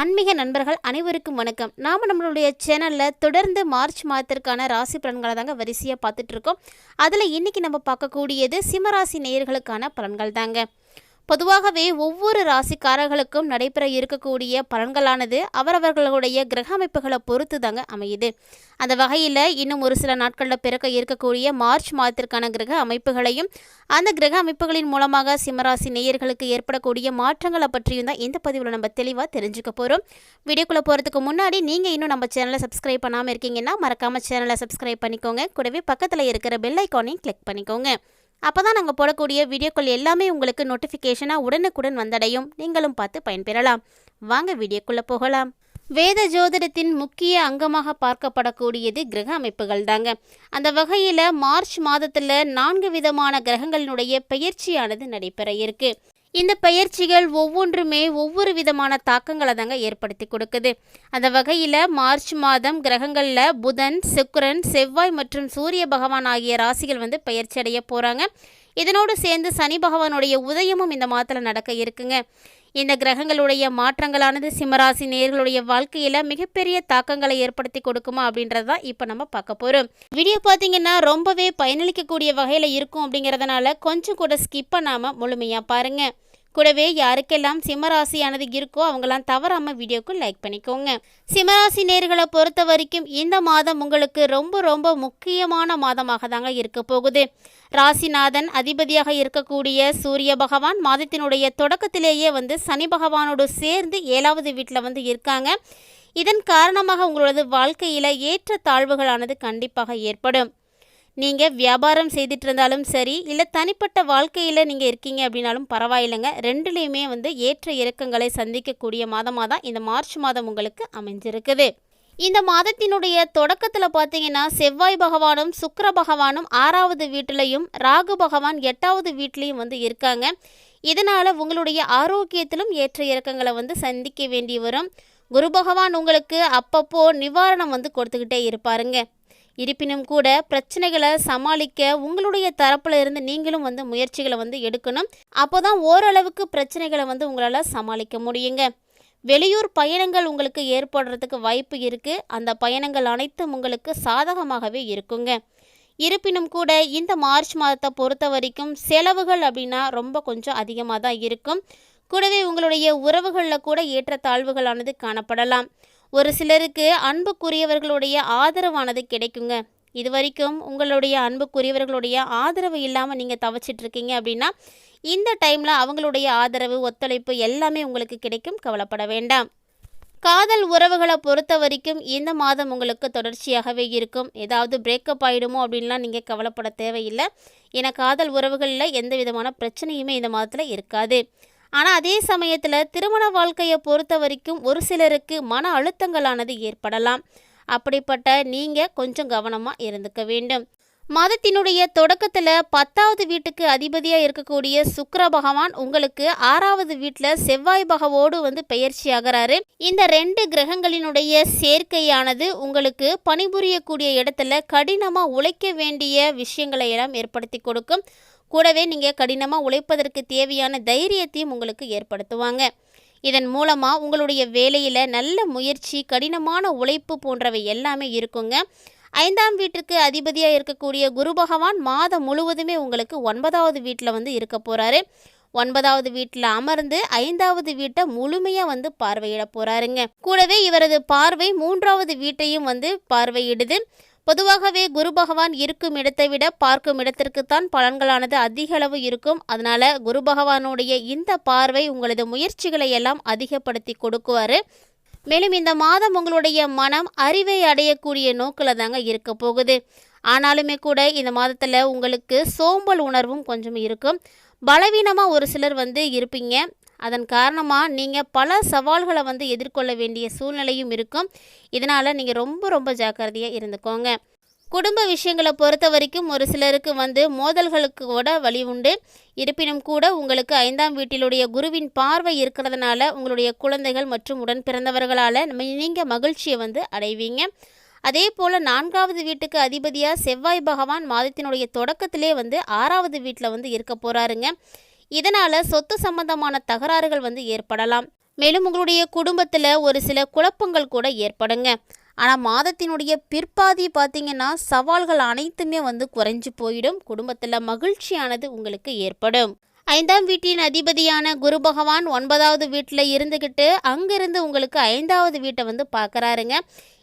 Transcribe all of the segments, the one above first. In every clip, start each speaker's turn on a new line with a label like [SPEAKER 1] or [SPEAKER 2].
[SPEAKER 1] ஆன்மீக நண்பர்கள் அனைவருக்கும் வணக்கம். நாம் நம்மளுடைய சேனலில் தொடர்ந்து மார்ச் மாதத்திற்கான ராசி பலன்களை தாங்க வரிசையாக பார்த்துட்ருக்கோம் அதில் இன்னைக்கு நம்ம பார்க்கக்கூடியது சிம்மராசி நேயர்களுக்கான பலன்கள் தாங்க. பொதுவாகவே ஒவ்வொரு ராசிக்காரர்களுக்கும் நடைபெற இருக்கக்கூடிய பலன்களானது அவரவர்களுடைய கிரக அமைப்புகளை பொறுத்து தாங்க அமையுது. அந்த வகையில் இன்னும் ஒரு சில நாட்களில் பிறக்க இருக்கக்கூடிய மார்ச் மாதத்திற்கான கிரக அமைப்புகளையும் அந்த கிரக அமைப்புகளின் மூலமாக சிம்மராசி நேயர்களுக்கு ஏற்படக்கூடிய மாற்றங்களை பற்றியும் தான் இந்த பதிவில் நம்ம தெளிவாக தெரிஞ்சுக்க போகிறோம் வீடியோக்குள்ளே போகிறதுக்கு முன்னாடி நீங்கள் இன்னும் நம்ம சேனலை சப்ஸ்கிரைப் பண்ணாமல் இருக்கீங்கன்னா மறக்காமல் சேனலை சப்ஸ்கிரைப் பண்ணிக்கோங்க. கூடவே பக்கத்தில் இருக்கிற பெல் ஐக்கானையும் கிளிக் பண்ணிக்கோங்க. அப்போ தான் நாங்கள் போடக்கூடிய வீடியோக்கள் எல்லாமே உங்களுக்கு நோட்டிஃபிகேஷனாக உடனுக்குடன் வந்தடையும். நீங்களும் பார்த்து பயன்பெறலாம். வாங்க வீடியோக்குள்ளே போகலாம். வேத ஜோதிடத்தின் முக்கிய அங்கமாக பார்க்கப்படக்கூடியது கிரக அமைப்புகள் தாங்க. அந்த வகையில் மார்ச் மாதத்தில் நான்கு விதமான கிரகங்களினுடைய பெயர்ச்சியானது நடைபெற இருக்குது இந்த பயிற்சிகள் ஒவ்வொன்றுமே ஒவ்வொரு விதமான தாக்கங்களை தாங்க ஏற்படுத்தி கொடுக்குது. அந்த வகையில் மார்ச் மாதம் கிரகங்களில் புதன் சுக்கரன் செவ்வாய் மற்றும் சூரிய பகவான் ஆகிய ராசிகள் வந்து பயிற்சி அடைய போகிறாங்க இதனோடு சேர்ந்து சனி பகவானுடைய உதயமும் இந்த மாதத்தில் நடக்க இருக்குங்க. இந்த கிரகங்களுடைய மாற்றங்களானது சிம்மராசி நேர்களுடைய வாழ்க்கையில் மிகப்பெரிய தாக்கங்களை ஏற்படுத்தி கொடுக்குமா அப்படின்றது தான் இப்போ நம்ம பார்க்க போகிறோம் வீடியோ பார்த்தீங்கன்னா ரொம்பவே பயனளிக்கக்கூடிய வகையில் இருக்கும் அப்படிங்கிறதுனால கொஞ்சம் கூட ஸ்கிப் பண்ணாமல் முழுமையாக பாருங்கள் கூடவே யாருக்கெல்லாம் சிம்மராசியானது இருக்கோ அவங்களாம் தவறாமல் வீடியோக்கு லைக் பண்ணிக்கோங்க. சிம்மராசி நேர்களை பொறுத்த வரைக்கும் இந்த மாதம் உங்களுக்கு ரொம்ப ரொம்ப முக்கியமான மாதமாக தாங்க இருக்க போகுது. ராசிநாதன் அதிபதியாக இருக்கக்கூடிய சூரிய பகவான் மாதத்தினுடைய தொடக்கத்திலேயே வந்து சனி பகவானோடு சேர்ந்து ஏழாவது வீட்டில் வந்து இருக்காங்க. இதன் காரணமாக உங்களது வாழ்க்கையில் ஏற்ற தாழ்வுகளானது கண்டிப்பாக ஏற்படும். நீங்கள் வியாபாரம் செய்துட்டு இருந்தாலும் சரி இல்லை தனிப்பட்ட வாழ்க்கையில் நீங்கள் இருக்கீங்க அப்படின்னாலும் பரவாயில்லைங்க. ரெண்டுலேயுமே வந்து ஏற்ற இறக்கங்களை சந்திக்கக்கூடிய மாதமாக தான் இந்த மார்ச் மாதம் உங்களுக்கு அமைஞ்சிருக்குது. இந்த மாதத்தினுடைய தொடக்கத்தில் பார்த்தீங்கன்னா செவ்வாய் பகவானும் சுக்கர பகவானும் ஆறாவது வீட்டிலையும் ராகு பகவான் எட்டாவது வீட்லேயும் வந்து இருக்காங்க. இதனால் உங்களுடைய ஆரோக்கியத்திலும் ஏற்ற இறக்கங்களை வந்து சந்திக்க வேண்டி வரும். குரு பகவான் உங்களுக்கு அப்பப்போ நிவாரணம் வந்து கொடுத்துக்கிட்டே இருப்பாருங்க. இருப்பினும் கூட பிரச்சனைகளை சமாளிக்க உங்களுடைய தரப்புல இருந்து நீங்களும் வந்து முயற்சிகளை வந்து எடுக்கணும். அப்போ தான் ஓரளவுக்கு பிரச்சனைகளை வந்து உங்களால் சமாளிக்க முடியுங்க. வெளியூர் பயணங்கள் உங்களுக்கு ஏற்படுறதுக்கு வாய்ப்பு இருக்குது அந்த பயணங்கள் அனைத்தும் உங்களுக்கு சாதகமாகவே இருக்குங்க. இருப்பினும் கூட இந்த மார்ச் மாதத்தை பொறுத்த வரைக்கும் செலவுகள் அப்படின்னா ரொம்ப கொஞ்சம் அதிகமாக தான் இருக்கும். கூடவே உங்களுடைய உறவுகளில் கூட ஏற்றத்தாழ்வுகளானது காணப்படலாம். ஒரு சிலருக்கு அன்புக்குரியவர்களுடைய ஆதரவானது கிடைக்குங்க. இது வரைக்கும் உங்களுடைய அன்புக்குரியவர்களுடைய ஆதரவு இல்லாமல் நீங்கள் தவச்சிட்ருக்கீங்க அப்படின்னா இந்த டைமில் அவங்களுடைய ஆதரவு ஒத்துழைப்பு எல்லாமே உங்களுக்கு கிடைக்கும். கவலைப்பட வேண்டாம். காதல் உறவுகளை பொறுத்த வரைக்கும் இந்த மாதம் உங்களுக்கு தொடர்ச்சியாகவே இருக்கும். ஏதாவது பிரேக்கப் ஆகிடுமோ அப்படின்லாம் நீங்கள் கவலைப்பட தேவையில்லை. ஏன்னா காதல் உறவுகளில் எந்த விதமான பிரச்சனையுமே இந்த மாதத்தில் இருக்காது. ஆனால் அதே சமயத்தில் திருமண வாழ்க்கையை பொறுத்த வரைக்கும் ஒரு சிலருக்கு மன அழுத்தங்களானது ஏற்படலாம். அப்படிப்பட்ட நீங்கள் கொஞ்சம் கவனமாக இருந்துக்க வேண்டும். மாதத்தினுடைய தொடக்கத்தில் பத்தாவது வீட்டுக்கு அதிபதியாக இருக்கக்கூடிய சுக்கர பகவான் உங்களுக்கு ஆறாவது வீட்டில் செவ்வாய் பகவோடு வந்து பெயர்ச்சி ஆகிறாரு. இந்த ரெண்டு கிரகங்களினுடைய சேர்க்கையானது உங்களுக்கு பணிபுரியக்கூடிய இடத்துல கடினமாக உழைக்க வேண்டிய விஷயங்களை எல்லாம் ஏற்படுத்தி கொடுக்கும். கூடவே நீங்கள் கடினமாக உழைப்பதற்கு தேவையான தைரியத்தையும் உங்களுக்கு ஏற்படுத்துவாங்க. இதன் மூலமாக உங்களுடைய வேலையில் நல்ல முயற்சி கடினமான உழைப்பு போன்றவை எல்லாமே இருக்குங்க. ஐந்தாம் வீட்டுக்கு அதிபதியாக இருக்கக்கூடிய குரு பகவான் மாதம் முழுவதுமே உங்களுக்கு ஒன்பதாவது வீட்டில் வந்து இருக்க போகிறாரு ஒன்பதாவது வீட்டில் அமர்ந்து ஐந்தாவது வீட்டை முழுமையாக வந்து பார்வையிட போகிறாருங்க கூடவே இவரது பார்வை மூன்றாவது வீட்டையும் வந்து பார்வையிடுது. பொதுவாகவே குரு பகவான் இருக்கும் இடத்தை விட பார்க்கும் இடத்திற்குத்தான் பலன்களானது அதிக அளவு இருக்கும். அதனால குரு பகவானுடைய இந்த பார்வை உங்களது முயற்சிகளை எல்லாம் அதிகப்படுத்தி கொடுக்குவாரு. மேலும் இந்த மாதம் உங்களுடைய மனம் அறிவை அடையக்கூடிய நோக்கில் தாங்க இருக்க போகுது. ஆனாலுமே கூட இந்த மாதத்தில் உங்களுக்கு சோம்பல் உணர்வும் கொஞ்சம் இருக்கும். பலவீனமாக ஒரு சிலர் வந்து இருப்பீங்க. அதன் காரணமாக நீங்கள் பல சவால்களை வந்து எதிர்கொள்ள வேண்டிய சூழ்நிலையும் இருக்கும். இதனால் நீங்கள் ரொம்ப ரொம்ப ஜாக்கிரதையாக இருந்துக்கோங்க. குடும்ப விஷயங்களை பொறுத்த வரைக்கும் ஒரு சிலருக்கு வந்து மோதல்களுக்கு கூட வழி உண்டு. இருப்பினும் கூட உங்களுக்கு ஐந்தாம் வீட்டிலுடைய குருவின் பார்வை இருக்கிறதுனால உங்களுடைய குழந்தைகள் மற்றும் உடன் பிறந்தவர்களால் நீங்கள் மகிழ்ச்சியை வந்து அடைவீங்க. அதே போல் நான்காவது வீட்டுக்கு அதிபதியாக செவ்வாய் பகவான் மாதத்தினுடைய தொடக்கத்திலே வந்து ஆறாவது வீட்டில் வந்து இருக்க போகிறாருங்க இதனால் சொத்து சம்பந்தமான தகராறுகள் வந்து ஏற்படலாம். மேலும் உங்களுடைய குடும்பத்தில் ஒரு சில குழப்பங்கள் கூட ஏற்படுங்க. ஆனால் மாதத்தினுடைய பிற்பாதி பார்த்தீங்கன்னா சவால்கள் அனைத்துமே வந்து குறைஞ்சு போயிடும். குடும்பத்தில் மகிழ்ச்சியானது உங்களுக்கு ஏற்படும். ஐந்தாம் வீட்டின் அதிபதியான குரு பகவான் ஒன்பதாவது வீட்டில் இருந்துக்கிட்டு அங்கிருந்து உங்களுக்கு ஐந்தாவது வீட்டை வந்து பார்க்குறாருங்க.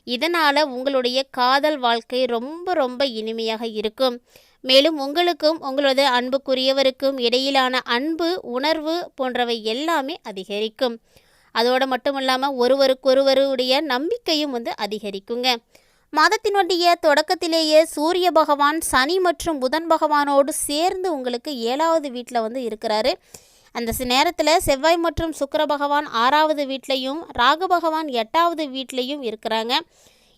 [SPEAKER 1] இதனால் உங்களுடைய காதல் வாழ்க்கை ரொம்ப ரொம்ப இனிமையாக இருக்கும். மேலும் உங்களுக்கும் உங்களது அன்புக்குரியவருக்கும் இடையிலான அன்பு உணர்வு போன்றவை எல்லாமே அதிகரிக்கும். அதோடு மட்டும் இல்லாமல் ஒருவருக்கொருவருடைய நம்பிக்கையும் வந்து அதிகரிக்குங்க. மாதத்தினுடைய தொடக்கத்திலேயே சூரிய பகவான் சனி மற்றும் புதன் பகவானோடு சேர்ந்து உங்களுக்கு ஏழாவது வீட்டில் வந்து இருக்கிறாரு. அந்த நேரத்தில் செவ்வாய் மற்றும் சுக்கர பகவான் ஆறாவது வீட்லேயும் ராகு பகவான் எட்டாவது வீட்லேயும் இருக்கிறாங்க.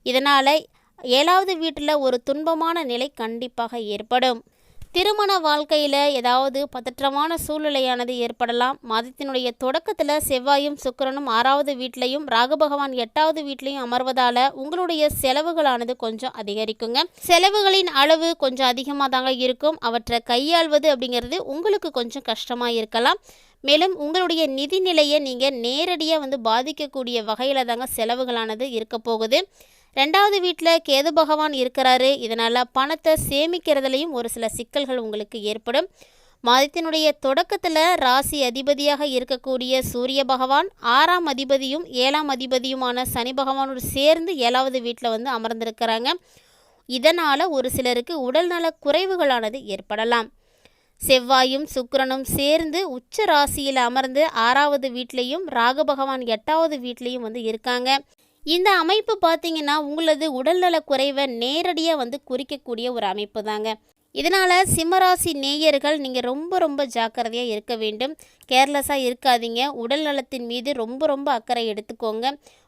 [SPEAKER 1] இதனால் ஏழாவது வீட்டில் ஒரு துன்பமான நிலை கண்டிப்பாக ஏற்படும். திருமண வாழ்க்கையில் ஏதாவது பதற்றமான சூழ்நிலையானது ஏற்படலாம். மாதத்தினுடைய தொடக்கத்தில் செவ்வாயும் சுக்கரனும் ஆறாவது வீட்லையும் ராகு பகவான் எட்டாவது வீட்லையும் அமர்வதால் உங்களுடைய செலவுகளானது கொஞ்சம் அதிகரிக்குங்க. செலவுகளின் அளவு கொஞ்சம் அதிகமாக தாங்க இருக்கும். அவற்றை கையாள்வது அப்படிங்கிறது உங்களுக்கு கொஞ்சம் கஷ்டமாக இருக்கலாம். மேலும் உங்களுடைய நிதி நிலையை நீங்கள் நேரடியாக வந்து பாதிக்கக்கூடிய வகையில் தாங்க செலவுகளானது இருக்க போகுது. ரெண்டாவது வீட்டில் கேது பகவான் இருக்கிறாரு. இதனால் பணத்தை சேமிக்கிறதுலையும் ஒரு சில சிக்கல்கள் உங்களுக்கு ஏற்படும். மாதத்தினுடைய தொடக்கத்தில் ராசி அதிபதியாக இருக்கக்கூடிய சூரிய பகவான் ஆறாம் அதிபதியும் ஏழாம் அதிபதியுமான சனி பகவானோடு சேர்ந்து ஏழாவது வீட்டில் வந்து அமர்ந்திருக்கிறாங்க. இதனால் ஒரு சிலருக்கு உடல்நல குறைவுகளானது ஏற்படலாம். செவ்வாயும் சுக்கரனும் சேர்ந்து உச்ச ராசியில் அமர்ந்து ஆறாவது வீட்லேயும் ராகு பகவான் எட்டாவது வீட்லேயும் வந்து இருக்காங்க. இந்த அமைப்பு பார்த்தீங்கன்னா உங்களது உடல்நல குறைவை நேரடியாக வந்து குறிக்கக்கூடிய ஒரு அமைப்பு தாங்க இதனால் சிம்மராசி நேயர்கள் நீங்கள் ரொம்ப ரொம்ப ஜாக்கிரதையாக இருக்க வேண்டும். கேர்லெஸ்ஸாக இருக்காதீங்க. உடல் நலத்தின் மீது ரொம்ப ரொம்ப அக்கறை எடுத்துக்கோங்க.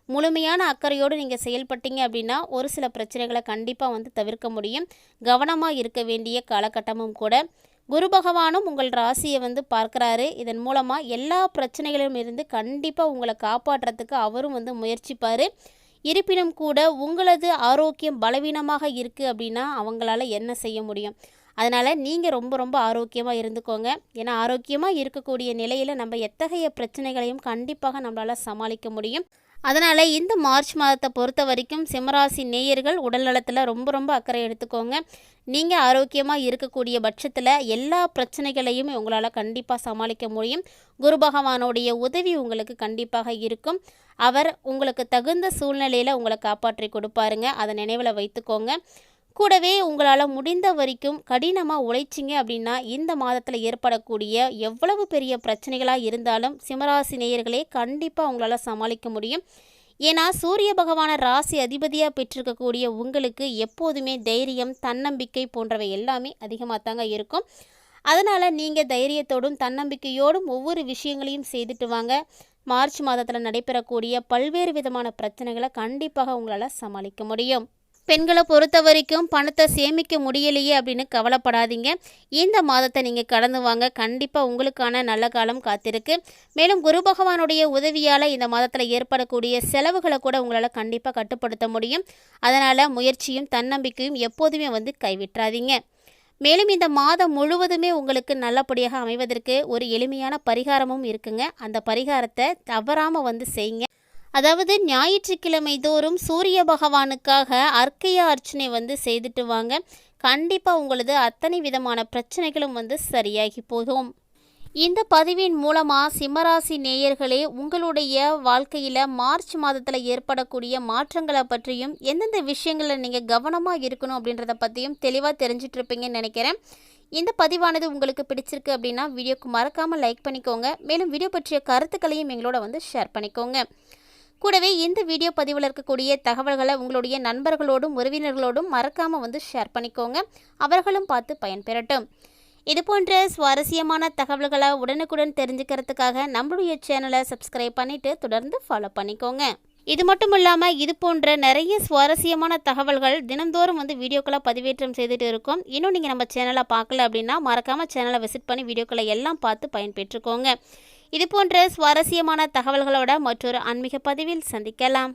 [SPEAKER 1] முழுமையான அக்கறையோடு நீங்கள் செயல்பட்டீங்க அப்படின்னா ஒரு சில பிரச்சனைகளை கண்டிப்பாக வந்து தவிர்க்க முடியும். கவனமாக இருக்க வேண்டிய காலகட்டமும் கூட. குரு பகவானும் உங்கள் ராசியை வந்து பார்க்குறாரு. இதன் மூலமாக எல்லா பிரச்சனைகளிலும் இருந்து கண்டிப்பாக உங்களை காப்பாற்றுறதுக்கு அவரும் வந்து முயற்சிப்பார். இருப்பினும் கூட உங்களது ஆரோக்கியம் பலவீனமாக இருக்குது அப்படின்னா அவங்களால என்ன செய்ய முடியும்? அதனால் நீங்கள் ரொம்ப ரொம்ப ஆரோக்கியமாக இருந்துக்கோங்க. ஏன்னா ஆரோக்கியமாக இருக்கக்கூடிய நிலையில் நம்ம எத்தகைய பிரச்சனைகளையும் கண்டிப்பாக நம்மளால் சமாளிக்க முடியும். அதனால் இந்த மார்ச் மாதத்தை பொறுத்த வரைக்கும் சிம்மராசி நேயர்கள் உடல்நலத்தில் ரொம்ப ரொம்ப அக்கறை எடுத்துக்கோங்க. நீங்கள் ஆரோக்கியமாக இருக்கக்கூடிய பட்சத்தில் எல்லா பிரச்சனைகளையும் உங்களால் கண்டிப்பாக சமாளிக்க முடியும். குரு பகவானுடைய உதவி உங்களுக்கு கண்டிப்பாக இருக்கும். அவர் உங்களுக்கு தகுந்த சூழ்நிலையில் உங்களை காப்பாற்றி கொடுப்பாருங்க. அதை நினைவில் வைத்துக்கோங்க. கூடவே உங்களால் முடிந்த வரைக்கும் கடினமாக உழைச்சிங்க அப்படின்னா இந்த மாதத்தில் ஏற்படக்கூடிய எவ்வளவு பெரிய பிரச்சனைகளாக இருந்தாலும் சிம்மராசி நேயர்களே கண்டிப்பாக உங்களால் சமாளிக்க முடியும். ஏன்னா சூரிய பகவான ராசி அதிபதியாக பெற்றிருக்கக்கூடிய உங்களுக்கு எப்போதுமே தைரியம் தன்னம்பிக்கை போன்றவை எல்லாமே அதிகமாக தாங்க இருக்கும். அதனால் நீங்கள் தைரியத்தோடும் தன்னம்பிக்கையோடும் ஒவ்வொரு விஷயங்களையும் செய்துட்டு வாங்க. மார்ச் மாதத்தில் நடைபெறக்கூடிய பல்வேறு விதமான பிரச்சனைகளை கண்டிப்பாக உங்களால் சமாளிக்க முடியும். பெண்களை பொறுத்த வரைக்கும் பணத்தை சேமிக்க முடியலையே அப்படின்னு கவலைப்படாதீங்க. இந்த மாதத்தை நீங்கள் கடந்து வாங்க. கண்டிப்பாக உங்களுக்கான நல்ல காலம் காத்திருக்கு. மேலும் குரு பகவானுடைய உதவியால் இந்த மாதத்தில் ஏற்படக்கூடிய செலவுகளை கூட உங்களால் கண்டிப்பாக கட்டுப்படுத்த முடியும். அதனால் முயற்சியும் தன்னம்பிக்கையும் எப்போதுமே வந்து கைவிட்டுறாதீங்க. மேலும் இந்த மாதம் முழுவதுமே உங்களுக்கு நல்லபடியாக அமைவதற்கு ஒரு எளிமையான பரிகாரமும் இருக்குங்க. அந்த பரிகாரத்தை தவறாமல் வந்து செய்யுங்க. அதாவது ஞாயிற்றுக்கிழமை தோறும் சூரிய பகவானுக்காக அர்க்கைய அர்ச்சனை வந்து செய்துட்டு வாங்க. கண்டிப்பாக உங்களது அத்தனை விதமான பிரச்சனைகளும் வந்து சரியாகி போகும். இந்த பதிவின் மூலமாக சிம்மராசி நேயர்களே உங்களுடைய வாழ்க்கையில் மார்ச் மாதத்தில் ஏற்படக்கூடிய மாற்றங்களை பற்றியும் எந்தெந்த விஷயங்களில் நீங்கள் கவனமாக இருக்கணும் அப்படின்றத பற்றியும் தெளிவாக தெரிஞ்சிட்ருப்பீங்கன்னு நினைக்கிறேன். இந்த பதிவானது உங்களுக்கு பிடிச்சிருக்கு அப்படின்னா வீடியோக்கு மறக்காமல் லைக் பண்ணிக்கோங்க. மேலும் வீடியோ பற்றிய கருத்துக்களையும் எங்களோட வந்து ஷேர் பண்ணிக்கோங்க. கூடவே இந்த வீடியோ பதிவில் இருக்கக்கூடிய தகவல்களை உங்களுடைய நண்பர்களோடும் உறவினர்களோடும் மறக்காமல் வந்து ஷேர் பண்ணிக்கோங்க. அவர்களும் பார்த்து பயன்பெறட்டும். இது போன்ற சுவாரஸ்யமான தகவல்களை உடனுக்குடன் தெரிஞ்சுக்கிறதுக்காக நம்மளுடைய சேனலை சப்ஸ்கிரைப் பண்ணிவிட்டு தொடர்ந்து ஃபாலோ பண்ணிக்கோங்க. இது மட்டும் இல்லாமல் இது போன்ற நிறைய சுவாரஸ்யமான தகவல்கள் தினந்தோறும் வந்து வீடியோக்களை பதிவேற்றம் செய்துட்டு இருக்கோம். இன்னும் நீங்கள் நம்ம சேனலை பார்க்கல அப்படின்னா மறக்காமல் சேனலை விசிட் பண்ணி வீடியோக்களை எல்லாம் பார்த்து பயன்பெற்றுக்கோங்க. இது போன்ற சுவாரஸ்யமான தகவல்களோட மற்றொரு ஆன்மீக பதிவில் சந்திக்கலாம்.